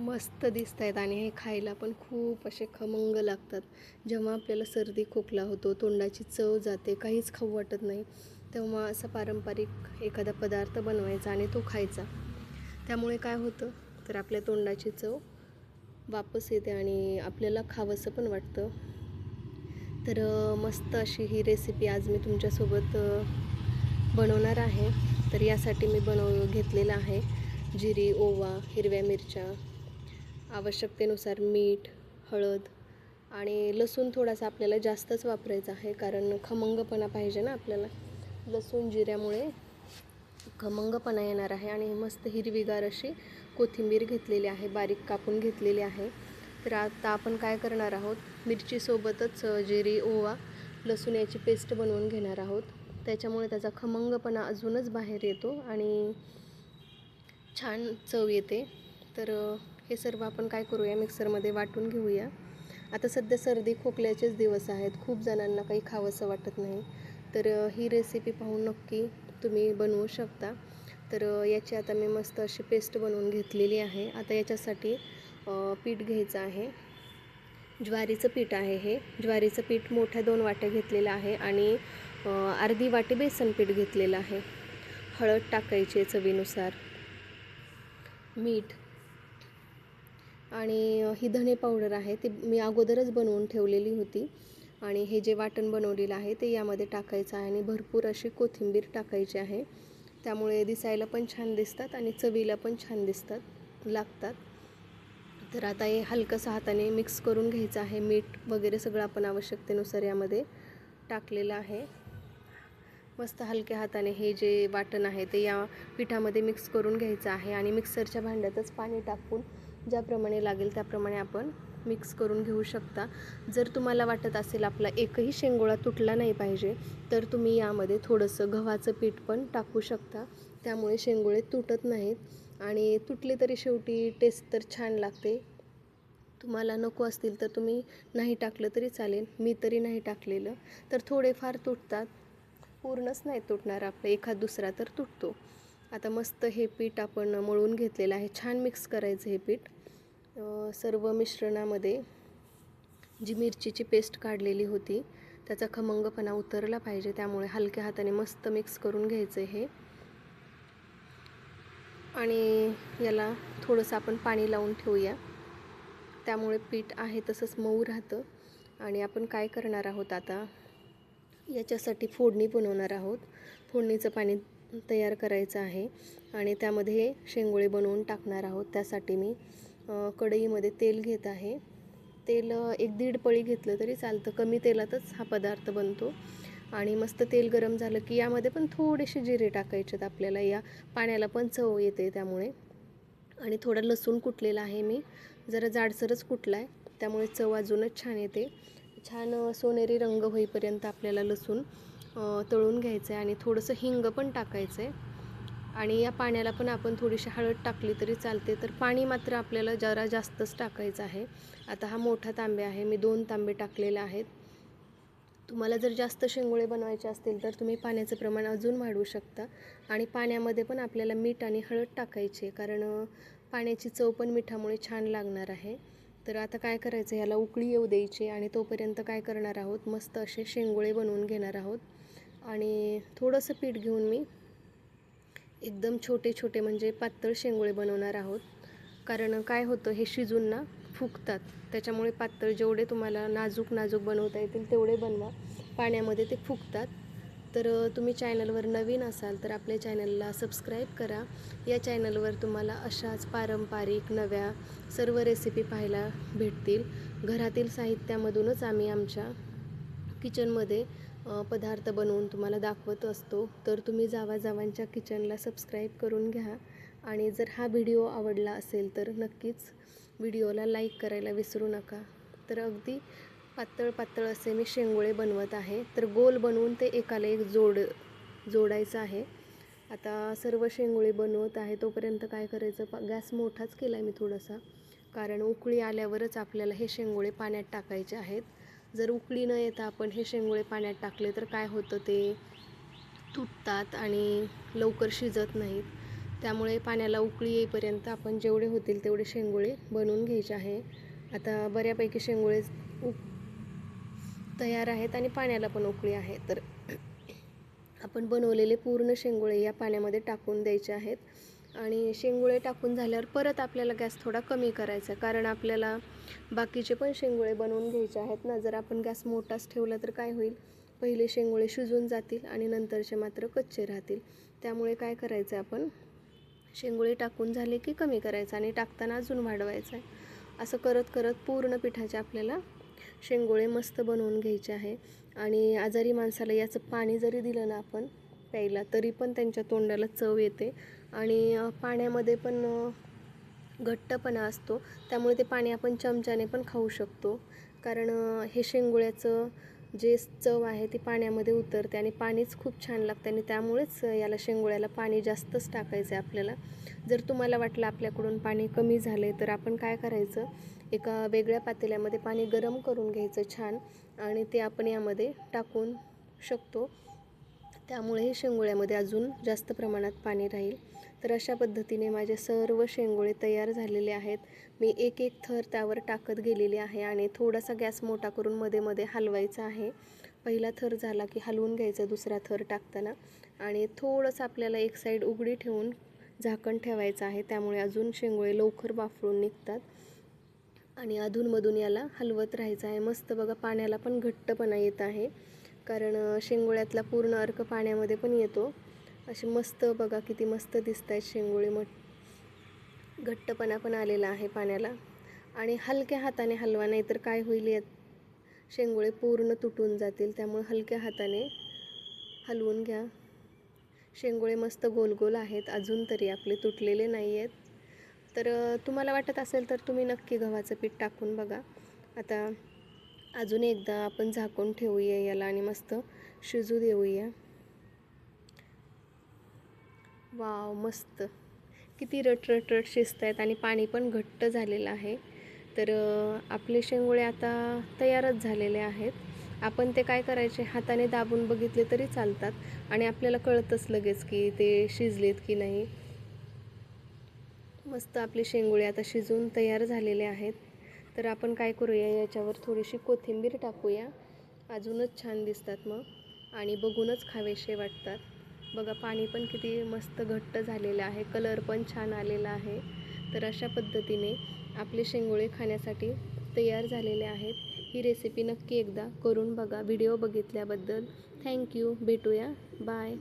मस्त दिसत आहेत आणि हे खायला पण खूप असे खमंग लागतात. जेव्हा आपल्याला सर्दी खोकला होतो तोंडाची चव जाते काहीच खाऊ वाटत नाही तेव्हा असा पारंपरिक एखादा पदार्थ बनवायचा आणि तो खायचा. त्यामुळे काय होतं तर आपल्या तोंडाची चव वापस येते आणि आपल्याला खावंसं पण वाटतं. तर मस्त अशी ही रेसिपी आज मी तुमच्यासोबत बनवणार आहे. तर यासाठी मी बनव घेतलेलं आहे जिरी ओवा हिरव्या मिरच्या आवश्यकतेनुसार मीठ हळद आणि लसूण थोडासा आपल्याला जास्तच वापरायचा आहे कारण खमंगपणा पाहिजे ना आपल्याला. लसूण जिऱ्यामुळे खमंगपणा येणार आहे आणि मस्त हिरवीगार अशी कोथिंबीर घेतलेली आहे बारीक कापून घेतलेली आहे. तर आता आपण काय करणार आहोत? मिरचीसोबतच जिरी ओवा लसूण याची पेस्ट बनवून घेणार आहोत. त्याच्यामुळे त्याचा खमंगपणा अजूनच बाहेर येतो आणि छान चव येते. तर हे सर्व आपण काय करूया? मिक्सरमध्ये वाटून घेऊया. आता सध्या सर्दी खोकल्याचेच दिवस आहेत. खूप जणांना काही खावंसं वाटत नाही. तर ही रेसिपी पाहून नक्की तुम्ही बनवू शकता. तर याची आता मी मस्त अशी पेस्ट बनवून घेतलेली आहे. आता याच्यासाठी पीठ घ्यायचं आहे. ज्वारीचं पीठ आहे हे. ज्वारीचं पीठ मोठ्या दोन वाट्या घेतलेलं आहे आणि अर्धी वाटी बेसन पीठ घेतलेलं आहे. हळद टाकायची आहे चवीनुसार. मीठ आणि ही धणे पावडर आहे ती मी अगोदरच बनवून ठेवलेली होती. आणि हे जे वाटण बनवलेलं आहे ते यामध्ये टाकायचं आहे आणि भरपूर अशी कोथिंबीर टाकायची आहे. त्यामुळे दिसायला पण छान दिसतात आणि चवीला पण छान दिसतात लागतात. तर आता हे हलकंसं हाताने मिक्स करून घ्यायचं आहे. मीठ वगैरे सगळं आपण आवश्यकतेनुसार यामध्ये टाकलेलं आहे. मस्त हलक्या हाताने हे जे वाटण आहे ते या पिठामध्ये मिक्स करून घ्यायचं आहे आणि मिक्सरच्या भांड्यातच पाणी टाकून ज्याप्रमाणे लागेल त्याप्रमाणे आपण मिक्स करून घेऊ शकता. जर तुम्हाला वाटत असेल आपला एकही शेंगोळा तुटला नाही पाहिजे तर तुम्ही यामध्ये थोडंसं गव्हाचं पीठ पण टाकू शकता. त्यामुळे शेंगोळे तुटत नाहीत आणि तुटले तरी शेवटी टेस्ट तर छान लागते. तुम्हाला नको असतील तर तुम्ही नाही टाकलं तरी चालेल मी तरी नाही टाकलेलं. तर थोडेफार तुटतात. पूर्णच नाही तुटणार आपलं एखाद दुसरा तर तुटतो. आता मस्त हे पीठ आपण मळून घेतलेलं आहे. छान मिक्स करायचं हे पीठ. सर्व मिश्रणामध्ये जी मिरचीची पेस्ट काढलेली होती त्याचा खमंगपणा उतरला पाहिजे. त्यामुळे हलक्या हाताने मस्त मिक्स करून घ्यायचं हे. आणि याला थोडंसं आपण पाणी लावून ठेवूया. त्यामुळे पीठ आहे तसंच मऊ राहतं. आणि आपण काय करणार आहोत आता? याच्यासाठी फोडणी बनवणार आहोत. फोडणीचं पाणी तयार करायचं आहे. आणि त्यामध्ये शेंगोळे बनवून टाकणार आहोत. त्यासाठी मी कढईमध्ये तेल घेत आहे. तेल एक दीड पळी घेतलं तरी चालतं. कमी तेलातच हा पदार्थ बनतो. आणि मस्त तेल गरम झालं की यामध्ये पण थोडेसे जिरे टाकायचेत आपल्याला. या पाण्याला पण चव येते त्यामुळे. आणि थोडा लसूण कुटलेला आहे मी. जरा जाडसरच कुटला आहे त्यामुळे चव अजूनच छान येते. छान सोनेरी रंग होईपर्यंत आपल्याला लसूण तळून घ्यायचं आहे आणि थोडंसं हिंग पण टाकायचं आहे आणि या पाण्याला पण आपण थोडीशी हळद टाकली तरी चालते. तर पाणी मात्र आपल्याला जरा जास्तच टाकायचं आहे. आता हा मोठा तांबे आहे. मी दोन तांबे टाकलेले आहेत. तुम्हाला जर जास्त शेंगोळे बनवायचे असतील तर तुम्ही पाण्याचं प्रमाण अजून वाढवू शकता. आणि पाण्यामध्ये पण आपल्याला मीठ आणि हळद टाकायची आहे. कारण पाण्याची चव पण मिठामुळे छान लागणार आहे. तर आता काय करायचं? ह्याला उकळी येऊ द्यायची आणि तोपर्यंत काय करणार आहोत? मस्त असे शेंगोळे बनवून घेणार आहोत. आणि थोडंसं पीठ घेऊन मी एकदम छोटे छोटे म्हणजे पातळ शेंगोळे बनवणार आहोत. कारण काय होतं हे शिजून ना फुगतात. त्याच्यामुळे पातळ जेवढे तुम्हाला नाजूक नाजूक बनवता येतील तेवढे बनवा. पाण्यामध्ये ते फुगतात. तर तुम्ही चॅनलवर नवीन असाल तर आपल्या चॅनलला सबस्क्राईब करा. या चॅनलवर तुम्हाला अशाच पारंपरिक नव्या सर्व रेसिपी पाहायला भेटतील. घरातील साहित्यामधूनच आम्ही आमच्या किचनमध्ये पदार्थ बनवून तुम्हाला दाखवत असतो तर तुम्ही जावा जावांच्या किचनला सबस्क्राईब करून घ्या. आणि जर हा व्हिडिओ आवडला असेल तर नक्कीच व्हिडिओला लाईक करायला विसरू नका. तर अगदी पातळ पातळ असे मी शेंगोळे बनवत आहे. तर गोल बनवून ते एकाला एक जोड जोडायचं आहे. आता सर्व शेंगोळे बनवत आहे तोपर्यंत काय करायचं? पा गॅस मोठाच केला आहे मी थोडासा. कारण उकळी आल्यावरच आपल्याला हे शेंगोळे पाण्यात टाकायचे आहेत. जर उकळी न येता आपण हे शेंगोळे पाण्यात टाकले तर काय होतं ते तुटतात आणि लवकर शिजत नाहीत. त्यामुळे पाण्याला उकळी येईपर्यंत आपण जेवढे होतील तेवढे शेंगोळे बनवून घ्यायचे आहे. आता बऱ्यापैकी शेंगोळे उक तयार आहेत आणि पाण्याला पण उकळी आहे. तर आपण बनवलेले पूर्ण शेंगोळे या पाण्यामध्ये टाकून द्यायचे आहेत. आणि शेंगोळे टाकून झाल्यावर परत आपल्याला गॅस थोडा कमी करायचा कारण आपल्याला बाकीचे पण शेंगोळे बनवून घ्यायचे आहेत ना जर आपण गॅस मोठाच ठेवला तर काय होईल? पहिले शेंगोळे शिजून जातील आणि नंतरचे मात्र कच्चे राहतील. त्यामुळे काय करायचं आपण? शेंगोळे टाकून झाले की कमी करायचं आणि टाकताना अजून वाढवायचं आहे. असं करत करत पूर्ण पिठाचे आपल्याला शेंगोळे मस्त बनवून घ्यायचे आहे. आणि आजारी माणसाला याचं पाणी जरी दिलं ना आपण प्यायला तरी पण त्यांच्या तोंडाला चव येते. आणि पाण्यामध्ये पण घट्टपणा असतो. त्यामुळे ते पाणी आपण चमच्याने पण खाऊ शकतो. कारण हे शेंगोळ्याचं जे चव आहे ती पाण्यामध्ये उतरते आणि पाणीच खूप छान लागतं आणि त्यामुळेच याला शेंगोळ्याला पाणी जास्तच टाकायचं आहे आपल्याला. जर तुम्हाला वाटलं आपल्याकडून पाणी कमी झालं आहे तर आपण काय करायचं? एका वेगळ्या पातेल्यामध्ये पाणी गरम करून घ्यायचं छान आणि ते आपण यामध्ये टाकून शकतो. त्यामुळे हे शेंगोळ्यामध्ये अजून जास्त प्रमाणात पाणी राहील. तर अशा पद्धतीने माझे सर्व शेंगोळे तयार झालेले आहेत. मी एक एक थर त्यावर टाकत गेलेले आहे आणि थोडासा गॅस मोठा करून मध्ये मध्ये हलवायचा आहे. पहिला थर झाला की हलवून घ्यायचा दुसरा थर टाकताना. आणि थोडंसं आपल्याला एक साईड उघडी ठेवून झाकण ठेवायचं आहे. त्यामुळे अजून शेंगोळे लवकर वाफळून निघतात. आणि अधूनमधून याला हलवत राहायचं आहे. मस्त बघा पाण्याला पण घट्टपणा येत आहे. कारण शेंगोळ्यातला पूर्ण अर्क पाण्यामध्ये पण येतो. असे मस्त बघा किती मस्त दिसत आहेत शेंगोळे मठ घट्टपणा पण आलेला आहे पाण्याला. आणि हलक्या हाताने हलवा नाही तर काय होईल यात? शेंगोळे पूर्ण तुटून जातील त्यामुळे हलक्या हाताने हलवून घ्या. शेंगोळे मस्त गोल गोल आहेत अजून तरी आपले तुटलेले नाही आहेत तर तुम्हाला वाटत असेल तर तुम्ही नक्की गव्हाचं पीठ टाकून बघा. आता अजून एकदा आपण झाकून ठेवूया याला आणि मस्त शिजू देऊया. वाव मस्त. किती रट रट रट शिजत आहेत आणि पाणी पण घट्ट झालेलं आहे. तर आपले शेंगोळे आता तयारच झालेले आहेत. आपण ते काय करायचे? हाताने दाबून बघितले तरी चालतात आणि आपल्याला कळतच लगेच की ते शिजलेत की नाही. मस्त आपले शेंगोळे आता शिजून तयार झालेले आहेत. तर आपण काय करूया? याच्यावर थोडीशी कोथिंबीर टाकूया. अजूनच छान दिसतात मग. आणि बघूनच खावेसे वाटतात. बघा पाणी पण किती मस्त घट्ट झालेलं आहे कलर पण छान आलेला आहे. तर अशा पद्धतीने आपले शेंगोळे खाण्यासाठी तयार झालेले आहेत. ही रेसिपी नक्की एकदा करून बघा. व्हिडिओ बघितल्याबद्दल थँक्यू भेटूया. बाय